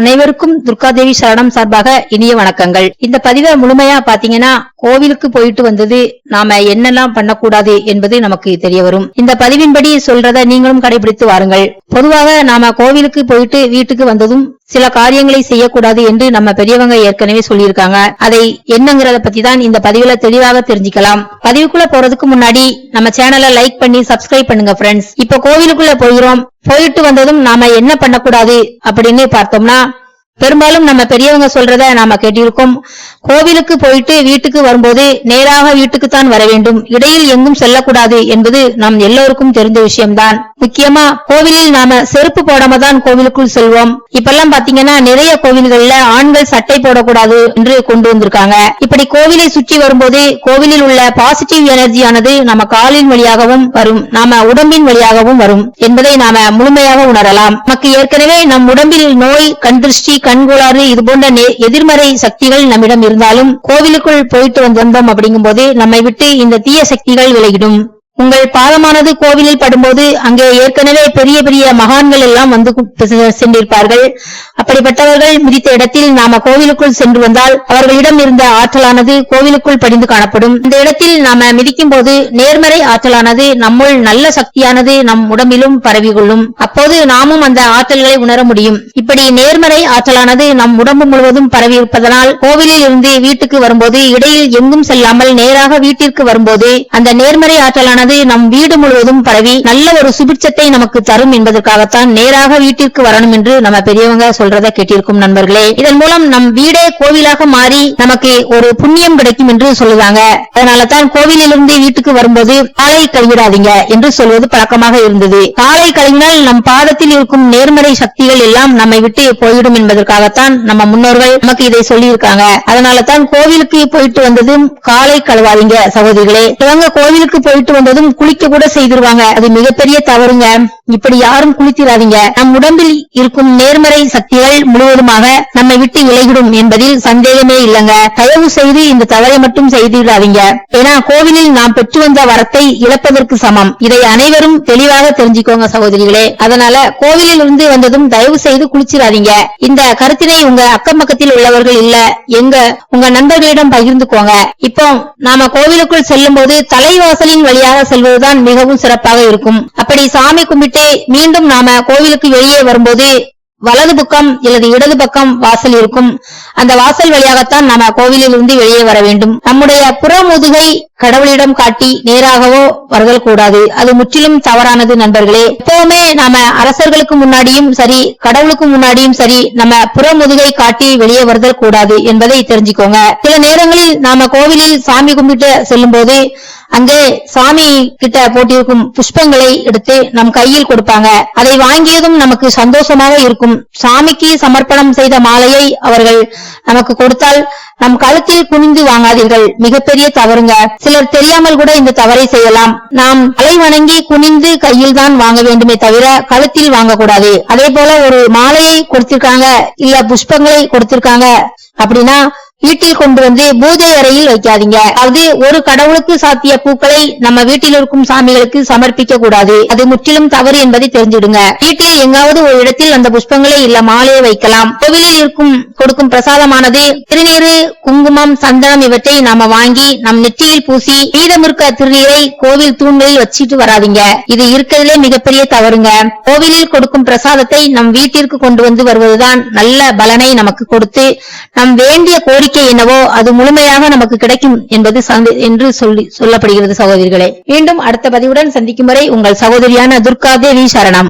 அனைவருக்கும் துர்காதேவி சரணம் சார்பாக இனிய வணக்கங்கள். இந்த பதிவை முழுமையா பாத்தீங்கன்னா கோவிலுக்கு போயிட்டு வந்தது நாம என்னெல்லாம் பண்ணக்கூடாது என்பது நமக்கு தெரிய வரும். இந்த பதிவின்படி சொல்றத நீங்களும் கடைபிடித்து வாருங்கள். பொதுவாக நாம கோவிலுக்கு போயிட்டு வீட்டுக்கு வந்ததும் சில காரியங்களை செய்யக்கூடாது என்று நம்ம பெரியவங்க ஏற்கனவே சொல்லியிருக்காங்க. அதை என்னங்கிறத பத்தி தான் இந்த பதிவுல தெளிவாக தெரிஞ்சுக்கலாம். பதிவுக்குள்ள போறதுக்கு முன்னாடி நம்ம சேனலை லைக் பண்ணி சப்ஸ்கிரைப் பண்ணுங்க ஃப்ரெண்ட்ஸ் இப்ப கோவிலுக்குள்ள போகிறோம். போயிட்டு வந்ததும் நாம என்ன பண்ணக்கூடாது அப்படின்னு பார்த்தோம்னா பெரும்பாலும் நம்ம பெரியவங்க சொல்றத நாம கேட்டிருக்கோம். கோவிலுக்கு போயிட்டு வீட்டுக்கு வரும்போது நேராக வீட்டுக்கு தான் வர வேண்டும். இடையில் எங்கும் செல்லக்கூடாது என்பது நாம் எல்லோருக்கும் தெரிந்த விஷயம்தான். முக்கியமா கோவிலில் நாம செருப்பு போடாம தான் கோவிலுக்குள் செல்வோம். இப்பெல்லாம் பாத்தீங்கன்னா நிறைய கோவில்கள்ல ஆண்கள் சட்டை போடக்கூடாது என்று கொண்டு வந்திருக்காங்க. இப்படி கோவிலை சுற்றி வரும்போது கோவிலில் உள்ள பாசிட்டிவ் எனர்ஜியானது நம்ம காலின் வழியாகவும் வரும். நாம உடம்பின் வழியாகவும் வரும் என்பதை நாம முழுமையாக உணரலாம். நமக்கு ஏற்கனவே நம் உடம்பில் நோய் கண் திருஷ்டி கண்கோளாறு இது போன்ற எதிர்மறை சக்திகள் நம்மிடம் இருந்தாலும் கோவிலுக்குள் போயிட்டு வந்தோம் அப்படிங்கும் போது நம்மை விட்டு இந்த தீய சக்திகள் விலகிடும். உங்கள் பாதமானது கோவிலில் படும்போது அங்கே ஏற்கனவே பெரிய பெரிய மகான்கள் எல்லாம் வந்து சென்றிருப்பார்கள். அப்படிப்பட்டவர்கள் மிதித்த இடத்தில் நாம கோவிலுக்குள் சென்று வந்தால் அவர்களிடம் இருந்த ஆற்றலானது கோவிலுக்குள் படிந்து காணப்படும். இந்த இடத்தில் நாம மிதிக்கும் போது நேர்மறை ஆற்றலானது நம்முள் நல்ல சக்தியானது நம் உடம்பிலும் பரவி கொள்ளும் அப்போது நாமும் அந்த ஆற்றல்களை உணர முடியும். இப்படி நேர்மறை ஆற்றலானது நம் உடம்பு முழுவதும் பரவி இருப்பதனால் கோவிலில் இருந்து வீட்டுக்கு வரும்போது இடையில் எங்கும் செல்லாமல் நேராக வீட்டிற்கு வரும்போது அந்த நேர்மறை ஆற்றலானது நம் வீடு முழுவதும் பரவி நல்ல ஒரு சுபிட்சத்தை நமக்கு தரும் என்பதற்காகத்தான் நேராக வீட்டிற்கு வரணும் என்று நம்ம பெரியவங்க சொல்றத கேட்டிருக்கும் நண்பர்களே. இதன் மூலம் நம் வீடே கோவிலாக மாறி நமக்கு ஒரு புண்ணியம் கிடைக்கும் என்று சொல்லுவாங்க. அதனால தான் கோவிலிலிருந்து வீட்டுக்கு வரும்போது காலை கழுவிடாதீங்க என்று சொல்வது பழக்கமாக இருந்தது. காலை கழுவினால் நம் பாதத்தில் இருக்கும் நேர்மறை சக்திகள் எல்லாம் நம்மை விட்டு போயிடும் என்பதற்காகத்தான் நம்ம முன்னோர்கள் நமக்கு இதை சொல்லியிருக்காங்க. அதனால தான் கோவிலுக்கு போயிட்டு வந்ததும் காலை கழுவாதீங்க சகோதரிகளே. இவங்க கோவிலுக்கு போயிட்டு வந்ததும் குளிக்க கூட செய்திருவாங்க. அது மிகப்பெரிய தவறுங்க. இப்படி யாரும் குளித்திராதீங்க. நம் உடம்பில் இருக்கும் நேர்மறை சக்திகள் முழுவதுமாக நம்மை விட்டு விலகிடும் என்பதில் சந்தேகமே இல்லைங்க. தயவு செய்து இந்த தவறை மட்டும் செய்திடாதீங்க. ஏன்னா கோவிலில் நாம் பெற்று வந்த வரத்தை இழப்பதற்கு சமம். இதை அனைவரும் தெளிவாக தெரிஞ்சுக்கோங்க சகோதரிகளே. அதனால கோவிலில் இருந்து வந்ததும் தயவு செய்து குளிச்சிடாதீங்க. இந்த கருத்தினை உங்க அக்கம் பக்கத்தில் உள்ளவர்கள் இல்ல. எங்க? உங்க நண்பர்களிடம் பகிர்ந்துக்கோங்க. இப்போ நாம கோவிலுக்குள் செல்லும் போது தலைவாசலின் வழியாக செல்வதுதான் மிகவும் சிறப்பாக இருக்கும். அப்படி சாமி கும்பிட்டு மீண்டும் நாம கோவிலுக்கு வெளியே வரும்போது வலது பக்கம் அல்லது இடது பக்கம் வாசல் இருக்கும். அந்த வாசல் வழியாகத்தான் நாம கோவிலில் இருந்து வெளியே வர வேண்டும். நம்முடைய புறமுதுகை கடவுளிடம் காட்டி நேராகவோ வருதல் கூடாது. அது முற்றிலும் தவறானது நண்பர்களே. எப்பவுமே நாம அரசர்களுக்கு முன்னாடியும் சரி கடவுளுக்கு முன்னாடியும் சரி நம்ம புறமுதுகை காட்டி வெளியே வருதல் கூடாது என்பதை தெரிஞ்சுக்கோங்க. சில நேரங்களில் நாம கோவிலில் சாமி கும்பிட்டு செல்லும் போது அங்கே சாமி கிட்ட போட்டிருக்கும் புஷ்பங்களை எடுத்து நம் கையில் கொடுப்பாங்க. அதை வாங்கியதும் நமக்கு சந்தோஷமாக இருக்கும். சாமிக்கு சமர்ப்பணம் செய்த மாலையை அவர்கள் நமக்கு கொடுத்தால் நம் கழுத்தில் குனிந்து வாங்காதீர்கள். மிகப்பெரிய தவறுங்க. சிலர் தெரியாமல் கூட இந்த தவறை செய்யலாம். நாம் தலை வணங்கி குனிந்து கையில் தான் வாங்க வேண்டுமே தவிர கழுத்தில் வாங்கக்கூடாது. அதே போல ஒரு மாலையை கொடுத்திருக்காங்க இல்ல புஷ்பங்களை கொடுத்திருக்காங்க அப்படின்னா வீட்டில் கொண்டு வந்து பூஜை அறையில் வைக்காதீங்க. அது ஒரு கடவுளுக்கு சாத்திய பூக்களை நம்ம வீட்டில் இருக்கும் சாமிகளுக்கு சமர்ப்பிக்க கூடாது. அது முற்றிலும் தவறு என்பதை தெரிஞ்சிடுங்க. வீட்டில் எங்காவது ஒரு இடத்தில் அந்த புஷ்பங்களை இல்ல மாலையை வைக்கலாம். கோவிலில் இருக்கும் கொடுக்கும் பிரசாதமானது திருநீரு குங்குமம் சந்தனம் இவற்றை நாம வாங்கி நம் நெற்றியில் பூசி மீதம் இருக்க திருநீரை கோவில் தூண்களில் வச்சிட்டு வராதீங்க. இது இருக்கிறதுலே மிகப்பெரிய தவறுங்க. கோவிலில் கொடுக்கும் பிரசாதத்தை நம் வீட்டிற்கு கொண்டு வந்து வருவதுதான் நல்ல பலனை நமக்கு கொடுத்து நம் வேண்டிய கோரிக்கை என்னவோ அது முழுமையாக நமக்கு கிடைக்கும் என்பது என்று சொல்லி சொல்லப்படுகிறது சகோதரிகளே. மீண்டும் அடுத்த பதிவுடன் சந்திக்கும் வரை உங்கள் சகோதரியான துர்கா தேவி சரணம்.